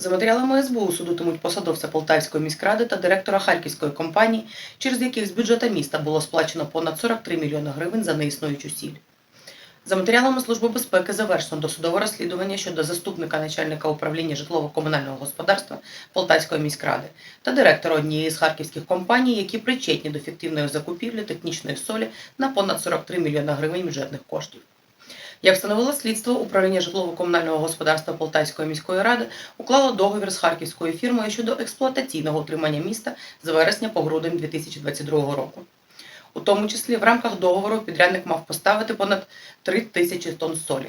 За матеріалами СБУ судитимуть посадовця Полтавської міськради та директора Харківської компанії, через яких з бюджету міста було сплачено понад 43 мільйони гривень за неіснуючу сіль. За матеріалами Служби безпеки завершено досудове розслідування щодо заступника начальника управління житлово-комунального господарства Полтавської міськради та директора однієї з харківських компаній, які причетні до фіктивної закупівлі технічної солі на понад 43 мільйони гривень бюджетних коштів. Як встановило слідство, управління житлово-комунального господарства Полтавської міської ради уклало договір з харківською фірмою щодо експлуатаційного утримання міста з вересня по грудень 2022 року. У тому числі в рамках договору підрядник мав поставити понад 3 тисячі тонн солі.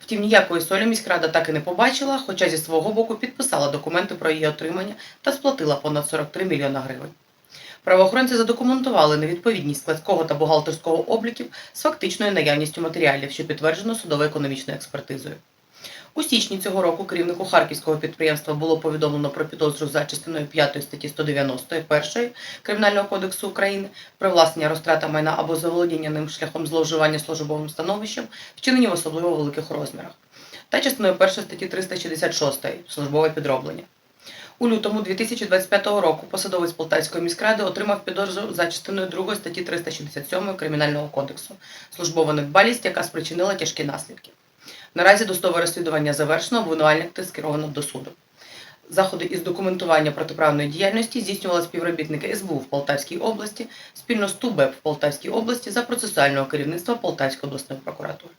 Втім, ніякої солі міськрада так і не побачила, хоча зі свого боку підписала документи про її отримання та сплатила понад 43 мільйона гривень. Правоохоронці задокументували невідповідність складського та бухгалтерського обліків з фактичною наявністю матеріалів, що підтверджено судово-економічною експертизою. У січні цього року керівнику харківського підприємства було повідомлено про підозру за частиною 5 статті 191 Кримінального кодексу України привласнення розтрата майна або заволодіння ним шляхом зловживання службовим становищем, вчинені в особливо великих розмірах, та частиною 1 статті 366 службове підроблення. У лютому 2025 року посадовець Полтавської міськради отримав підозру за частиною 2 статті 367 Кримінального кодексу службова недбалість, яка спричинила тяжкі наслідки. Наразі досудове розслідування завершено, обвинувальник скеровано до суду. Заходи із документування протиправної діяльності здійснювали співробітники СБУ в Полтавській області спільно з ТУБЕП в Полтавській області за процесуального керівництва Полтавської обласної прокуратури.